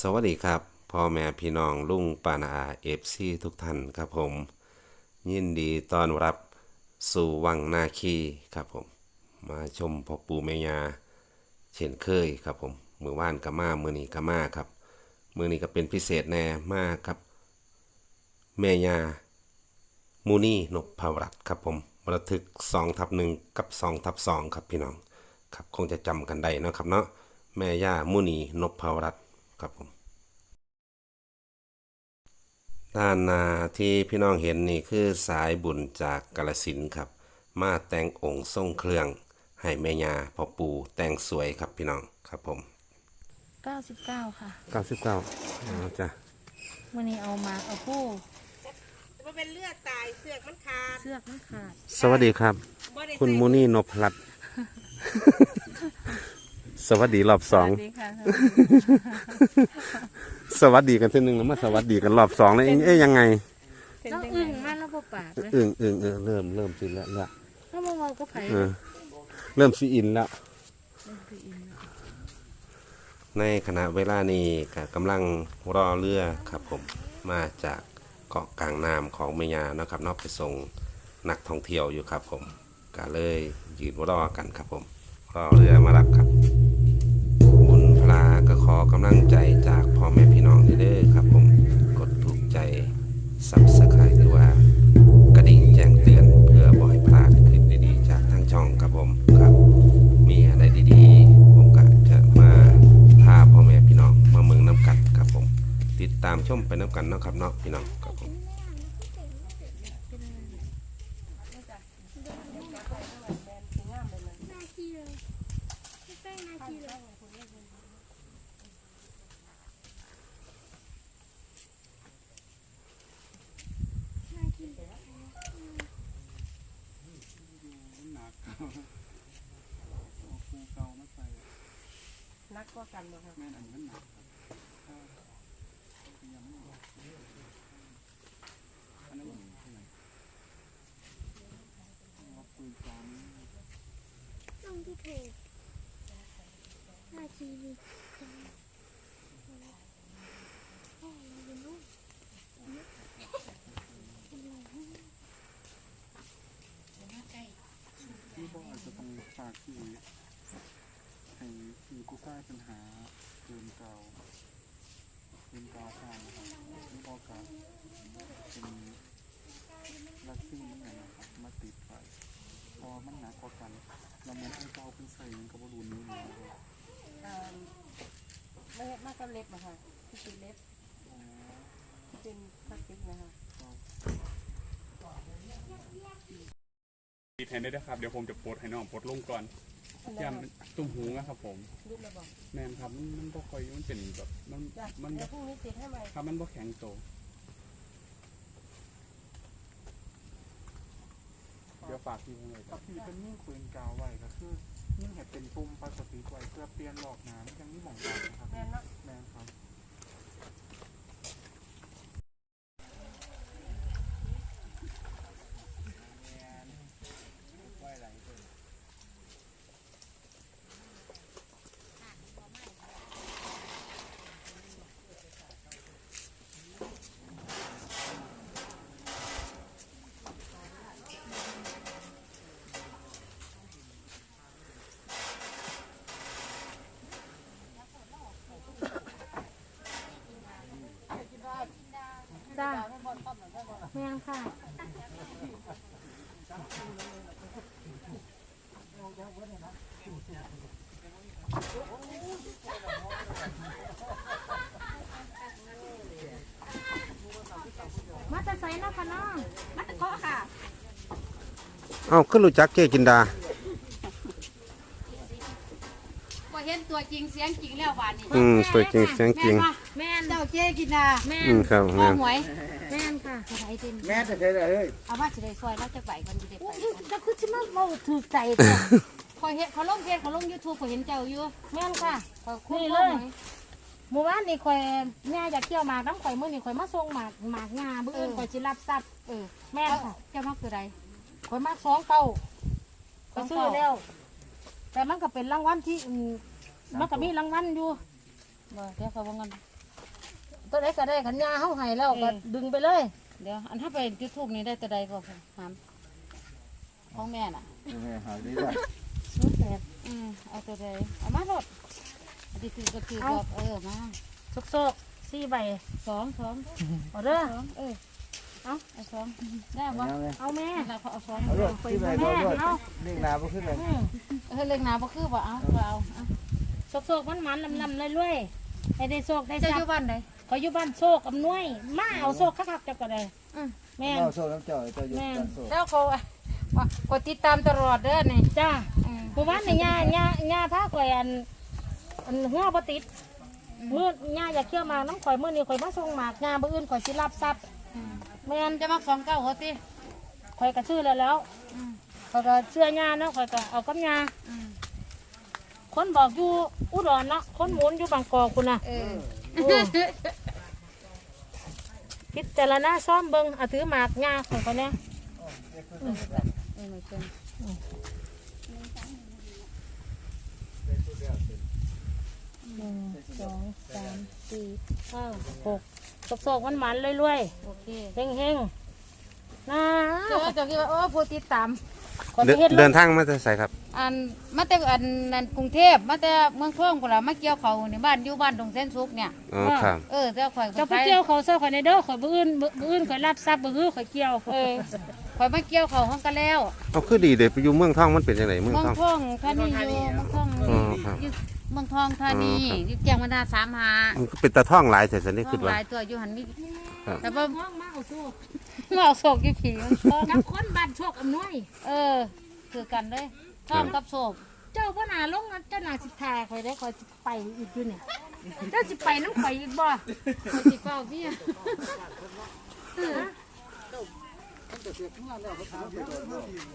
สวัสดีครับพ่อแม่พี่น้องลุงปานาเอฟซีทุกท่านครับผม ยินดีต้อนรับสู่วังนาคีครับผม มาชมพ่อปู่แม่ยาเช่นเคยครับผมมือว่านกามามือนีกามาครับมือนีก็เป็นพิเศษแน่มากครับ แม่ยามูนี่นพภาวรัตครับผมบันทึก2ทับหนึ่งกับ2ทับสองครับพี่น้องครับคงจะจำกันได้นะครับเนาะแม่ย่ามุนีนพภาวรัต ครับผม ด้านหน้าที่พี่น้องเห็นนี่คือสายบุญจากกาลสินธุ์ครับ มาแต่งองค์ทรงเครื่อง ให้แม่ยาพ่อปู่แต่งสวยครับพี่น้องครับผม 99 ค่ะ99อ๋อจ้ะวันนี้เอามาเอาผู้มันเป็นเลือดตายเสือกมันขาดเสือกมันขาด สวัสดีครับ บ่ได้คุณใส่มูนี่นพรัตน์ สวัสดีรอบสอง สวัสดีค่ะสวัสดีกันทีหนึ่งแล้วมาสวัสดีกันรอบสองแล้วเอ๊ะเอ๊ะยังไงน้องอึ้งมันแล้วบ่ปากเลยอึ้งอึ้งเออเริ่มเริ่มสิแล้วละถ้ามาเมาก็ไผเออเริ่มสิอินแล้วคืออินในขณะเวลานี้ก็กำลังรอเรือครับผมมาจากเกาะกลางน้ำของเมียาเนาะครับเนอกไปส่งนักท่องเที่ยวอยู่ครับผมก็เลยยืนรอกันครับผมรอเรือมารับครับบุญพ ลาก็ขอกำลังใจจากพ่อแม่พี่น้องเด้อครับผมกดถูกใจซับสไครต์หรือว่ากระดิ่งแจ้งเตือนเพื่อบ่ให้พลาดคลิปดีๆ จากทางช่องครับผมครับ มีอะไรดีๆ ผมก็จะมาพาพ่อแม่พี่น้องมาเมืองน้ำกันครับผม ติดตามชมไปน้ำกันเนาะครับเนาะพี่น้องครับผม คูเก่ามาใส่ นักกว่ากันบ่ครับแม่นอันนี้นหนักครับยังไม่บอกอันนั้นมันเท่าไหร่ว่าปืนกลางนี่ต้องที่ถูกหน้าทีวีพ่อเป็นลูกที่บออาจจะต้องฝากที่ให้ มีกู้ใต้ปัญหาปืนเก่าปืนเก่าข้างนะครับที่บอกับเป็นลักซี่นี่ไงนะครับ มาติดไว้พอมันหนักกว่ากัน เราเหมือนให้เก่าเป็นใส่มันกับบอลูนนี้เลยนะครับเอ่อไม่มากก็เล็บอะค่ะที่เป็นเล็บอ๋อที่เป็นพลาสติกนะคะดีแทนได้นะครับ เดี๋ยวผมจะโพสต์ให้น้องโพสต์ลงก่อน ยานั้นมตุ้มหูนะครับผมรูประบอกแม่นครับมันมันบ่ค่อยมันเป็นแบบมันจ้ะมันเดี๋ยวพรุ่งนี้ติดให้ใหม่ ครับมันบ่แข็งโตเดี๋ยวฝากที่ไว้เลยครับที่เป็นยิ่งปืนกาวไว้ก็คือยิ่งเห็นเป็นปุ่มพลาสติกไว้เพื่อเปลี่ยนหลอกน้ำยังนี่หมองกันนะครับแม่นเนาะ แม่นครับ จ้าแม่งค่ะมาแต่ใส่เนาะค่ะน้องมาตะเคาะค่ะ เอ้าขึ้นรู้จักเจ๊จินดาพอเห็นตัวจริงเสียงจริงแล้วบาดนี้อืมตัวจริงเสียงจริง แม่น เจ้าเจ๊กินนาแม่อืนมครับพ่อแม่นหวยแม่นค่ะอะไรเต็มแม่จะเท่เลยเอาว่าสิได้ซอยแล้วจะไปกันสิได้ไปกันจะคือสิมาเมาถือใจเด้อพอเห็นเขาลงเพจเขาลง YouTube พอเห็นเจ้าอยู่แม่นค่ะพอคุยนี่เลเลยยหมู่บ้านนี่ข่อยแม่อยากเกี่ยวหมากน้ำข่อยมื้อนี่ข่อยมาส่งหมากหมากงาเบื้ออื่นข่อยสิรับทรัพย์เออแม่นเจ้าค่ะเจ้ามักคืออะไรข่อยมาสองเก้าสข่ออยงซื้อเก้าแล้ว แต่มันก็เป็นรางวัลที่อืมมันก็มีรางวัลอยู่บ่เดี๋ยวเขาว่างั้น ตัวใดก็ได้ขันยาเฮาให้แล้วก็ดึงไปเลย เดี๋ยวอันถ้าไปจุดทูบนี้ได้แต่ใดก็ถามของแม่น่ะแม่หายได้ศูนย์แปดอืมเอาตัวใดเอามาหลดอันนี้ถือก็ถือบอกเออมาโซกๆสี่ใบสองสองเอาเด้อสองเออเอาเอาสองได้ปะเอาแม่เราเอาสองเอาด้วยที่ไหนเอาด้วยเอาเรียกนาบ่ขึ้นเลยอืมเออเล็กหนาบ่คือบ่เอาเอาเอาโซกๆมันมันๆลำๆรวยๆให้ได้โซกได้เจะซัอบยู่บ้านไห นขออยู่บ้านโซกอำนวย มาเอาโซกคักๆจักก็ได้อืม แม่น เราโซ่น้ำเจ้าเจ้าอยู่กันโซ่แล้วเขาว่ากดติดตามตลอดเด้อนี่จ้าอืมหมู่บ้านนี่ย่าย่าย่าพาข่อยอันอันหัวบ่ติดมื้อย่าอยากเคี่ยวหมากน้ำข่อยมื้อนี้ข่อยมาส่งหมากย่าบ่อื่นข่อยสิรับทรัพย์แม่นจะมักสองเก้าเขาติข่อยก็ชื่อแล้วแล้วอืมข่อยก็เชื่อย่าเนาะข่อยก็เอากับย่าอืมคนบอกอยู่อุดรเนาะคนหมุนอยู่บางกอกคุณน่ะเออโอ้ พิจารณาซ่อมเบิ่งเอาถือหมากย่าข่อยก็เนี่ยเออไม่เป็นหนึ่งสองสามสี่ห้าหกสกๆมันมันๆรวยโอเคๆเฮงๆนะเจ้าเจ้าคิดว่าโอ้ผู้ติดตามข่อยเดิไปนเฮ็ดรเดิถนทางมาจะใส่ครับ อันมาแต่อันนั้นกรุงเทพมาแต่เมืองทองพุ่นล่ะมาเกี่ยวเขานี่บ้านอยู่บ้านดงเส้นสุกเนี่ย อ๋อครับ เออเจ้าข่อยเจ้าไปเกี่ยวเขาเสื้อข่อยในเด้อข่อยบื้อื่นบื้อื่นข่อยรับทรัพย์บื้อข่อยเกี่ยวเออข่อยมาเกี่ยวเขาห้องกันแล้วเอาคือดีเดี๋ยวไปอยู่เมืองทองมันเป็นยังไงเมืองเมืองทองทองธานีอยู่เมืองทองอ๋อครับ อยู่เมืองทองธานีอ๋อครับอยู่เกียงวันดาสามหามันก็เป็นตาท่องหลายแต่สันนี่ทคือองว่าหลายตัวอยู่หันมีครับ แต่ว่าห้องมาเอาสู้เมื่อเอาโศกอยู่ผีมันทอง กับคนบ้านโชคอำนวยเออคือกันเลย ทองกับโศกเจ้าพ่อนาลงเจ้านาสิทาข่อยได้ข่อยสิไปอีกอยู่เนี่ยเจ้าสิไปน้ำข่อยอีกบ่ข่อยสิเฝ้าพี่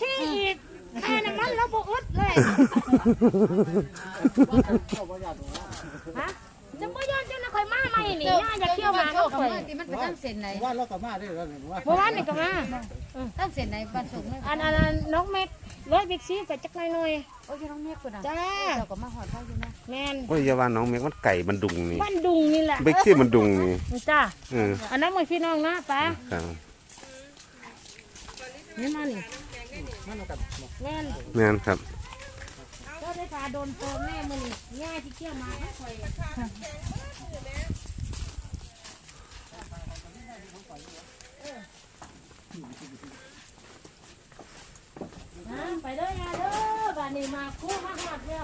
ขี้อีกค่าน้ำมันเราบ่อึดเลยฮะจะบ่ย้อนเจ้านะข่อยมาใหม่นี่ย่าอยากเที่ยวมาโศเนาะกข่อยที่มันเป็นตั้งเส้นไหนว่าเรากลับมาได้แล้วว่าเมื่อวานนี่ก็มาตั้งเส้นไหนบ้านโศกเนี่ยอันอันอันน้องเม็ก ร้อยบิ๊กซีไปจักหน่อยหน่อยโอ้ยน้องเมียกูนะๆจ้าเราก็มาหอดเขาอยู่นะแม่นโอ้ยอยาว่าน้องเมกมันไก่มันดุงนี่บ้านดุงนี่แหละเบกซี่มันดุงนี่จ้าเอออันนั้นมือพี่น้องนะป้าครับนี่มานี่แม่นแม่นครับก็ได้พาโดนโตแม่มือนี่แง่ที่เที่ยวมาให้ข่อยนะไปเด้อยาเด้อบ้านนี้มาคู่มาหอดแล้ว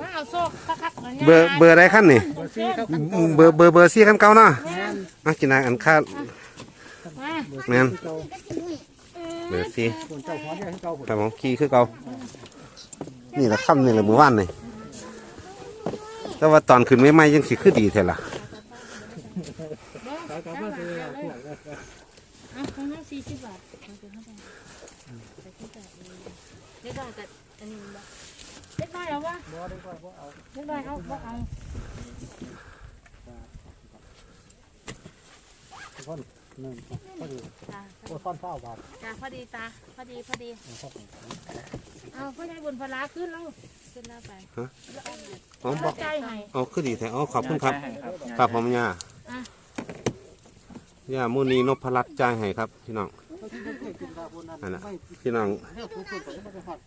มาเอาโซกคักๆนะนี่ยเบอร์เบอร์อะไรขั้นนี่เบอร์เบอร์เบอร์ซี่ขั้นเก่าเนาะอะกินอะไรอันค่ามาแม่นเบอร์ซี่คนเจ้าพร้อมที่ให้เจ้าครับผมขี่คือเก่านี่ละค่ำนี่ละมือว่านนี่แต่ว่าตอนขึ้นไม่ไหมยังสิคือดีเท่าล่ะเอาของเราสี่สิบบาทเล็ กน้อยกับอันนี้บ่เล็กน้อยเอาวะเล็กน้อยเอาบ่เอาคนหนึ่งพอดีจ้าโอ้ซ่อนเฝ้าบาทจ้าพอดีตาพอดีพอดีเอาพ่อใหญ่บุญพลาขึ้นแล้วขึ้นแล้วไปอ๋อบอกใจให้อ๋อคือดีแท้อ๋อขอบคุณครับครับผมย่าย่ามูนีนพรัตน์จ่ายให้ครับพี่น้อง นั่นแหละพี่น้อง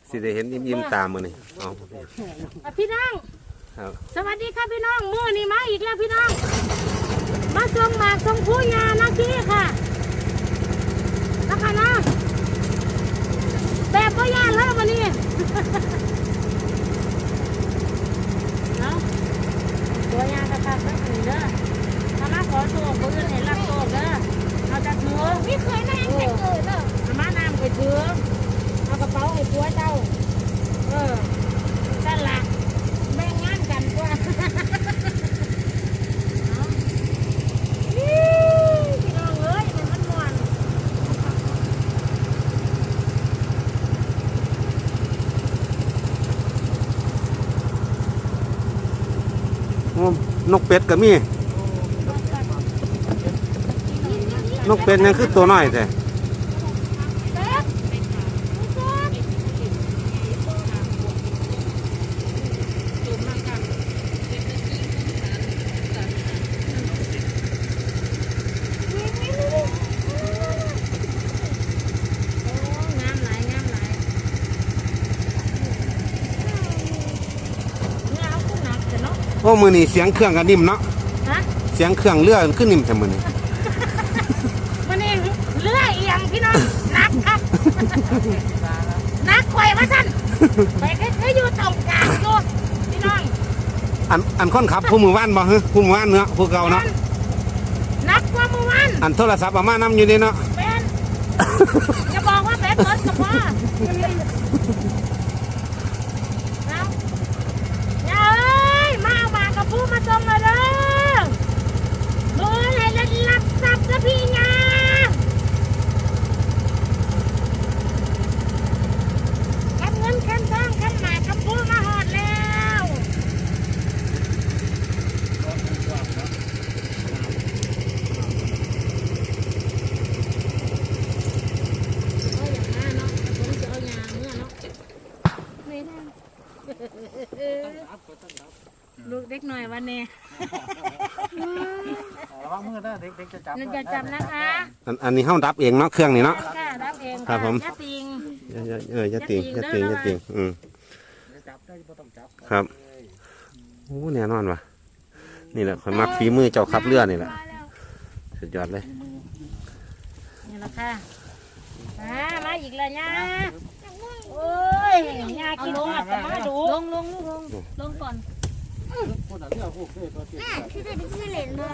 สิได้เห็นยิ้มๆตามมือนี่เอาอะพี่น้อง ครับสวัสดีครับพี่น้องมือนี่มาอีกแล้วพี่น้อง มาส่งหมากส่งผู้งานนะพี่ค่ะนะคะนะแบบก็ยานแล้ววันนี้ เนาะตัวยางกระพักแล้วอันนี้เด้อถ้ามาขอโชคผู้อื่นเห็นรับโชคเด้อ เอาจะถือไม่เคยนั่งแต่เกิดเลยเอามาน้ำไปถือเอากระเป๋าให้ผัวเจ้า เออนั่นละแบ่งงานกันกว่าเอาอี้พี่น้องเอ้ยมันมันมวนนกเป็ดก็มี นกเป็นยังคือตัวน้อยแต่โอ้มือนี่เสียงเครื่องกันนิ่มเนาะเสียงเครื่องเลื่อนขึ้นนิ่มแต่มือนี่ พี่น้องหนักครับหนักข่อยว่าสั่นไปก็คืออยู่ตรงกลางอยู่พี่น้องอันอันคนขับผู้มือว่านบ่ฮะผู้มือว่านเนาะผู้เก่าเนาะหนักกว่าเมื่อวานอันโทรศัพท์เอามานํอยู่นี่เนาะเป็นจะบอกว่าเป็นรถกับพ่อเอาอย่าเอ้ยมาเอามากับผู้มาส่งเลยเด้อมือให้เล่นรับทรัพย์นะพี่ยาแคมเงินแคมทองแคมหมากกับผู้มาหอดแล้ว เอาอย่างนั้นเนาะผมจะเอาอย่างเมื่อเนาะ ไม่ได้ ลูกเด็กหน่อยวันนี้ ระวังมือนะ เด็กๆจะจับนึกจะจำนะคะอันอันนี้เฮาดับเองเนาะเครื่องนี่เนาะ ค่ะรับเองครับผม ยาติง อย่าอย่าเอออย่าติงอย่าติงอย่าติงอืมจะจับได้บ่ต้องจับครับ โอ้แน่นอนว่ะนี่แหละคนมักฝีมือเจ้าขับเรือนี่แหละสุดยอดเลย นี่แหละค่ะมามาอีกแล้วย่าโอ้ยย่ากินหอดกับมาดูลงลงลูกลงลงก่อนคนอะเรือพวกเรือตัวที่แม่ที่จะเป็นที่เหรนมา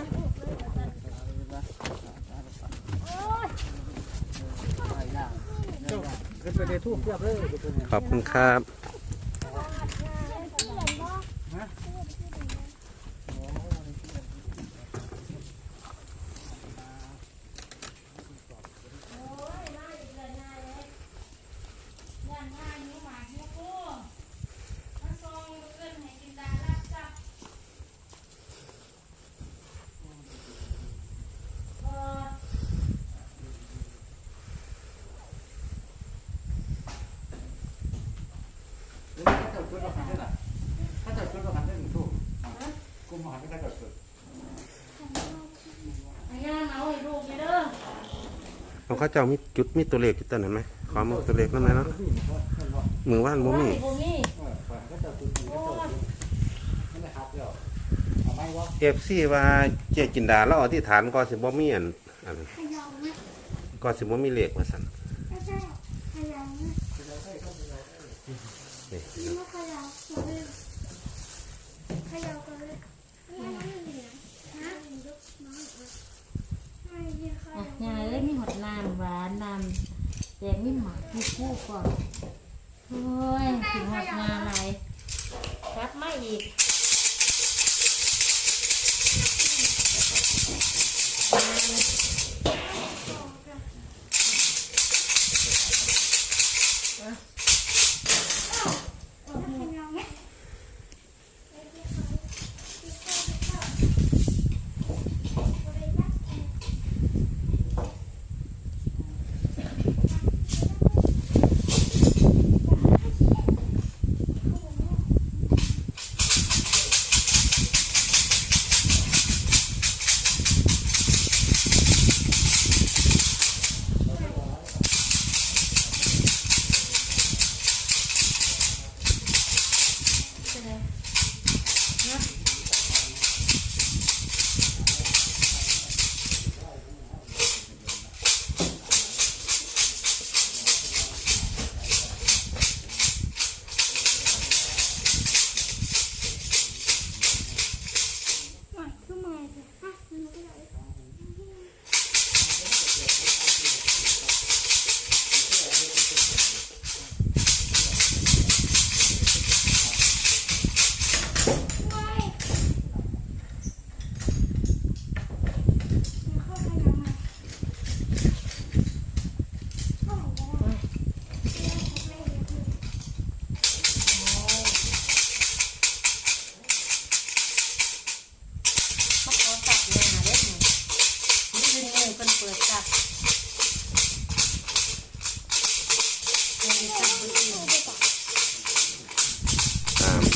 ขึ้นไปในทูบเทียบเลย ขอบคุณครับ ถ้าจับชุดเราหันได้หนึ่งทูบกุมหันไม่ได้จับชุดย่าเอาให้ลูกนี่เด้อเอาเขาเจ้ามีจุดมีตัวเลขอยู่ตัวนั้นไหมขอมือตัวเลขนั่นไหมเนาะมือว่านบ่มีบ่มีก็จับชุดนี้ก็จับชุดไม่ได้หักเดียวเอาไม่วะเอฟซีว่าเจจินดาแล้วอธิษฐานก็สิบ่มีอันอันขยองนะก็สิบ่มีเลขว่าซั่น ไม่ใช่ขยองนะนี่นี่ว่าขยองเลยขยองกันเลยนี่เหลืองฮะยกน้อยเอ้ยมีหดน้ำหวานน้ำแดงมีหมากมีคู่ก่อนโอ้ยถึงหดงานอะไรกลับมาอีกห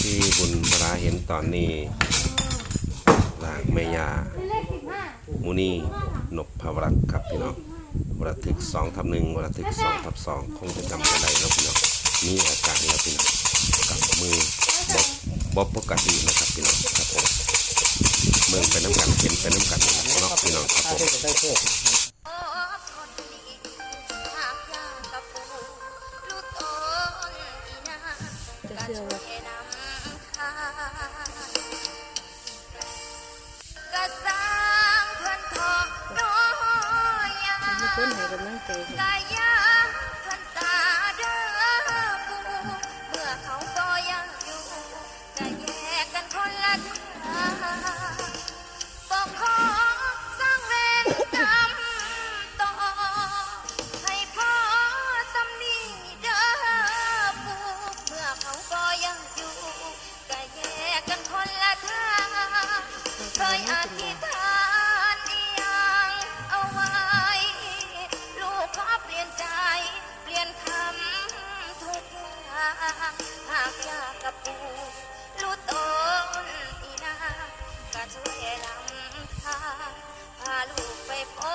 ที่บุญพระเห็นตอนนี้ร่างแม่ยาเลขสิบห้ามุนีนพพรัตครับพี่น้องวรทึกสองทับหนึ่งวรทึกสองทับสองคงจะจำกันได้เนาะพี่น้องมีโอกาสแล้วพี่น้องกับมือบ่บ่ปกตินะครับพี่น้องครับผมเมืองไปน้ำกันเห็นไปน้ำกันนะครับเนาะพี่น้องครับผม มี ลูกไปพบ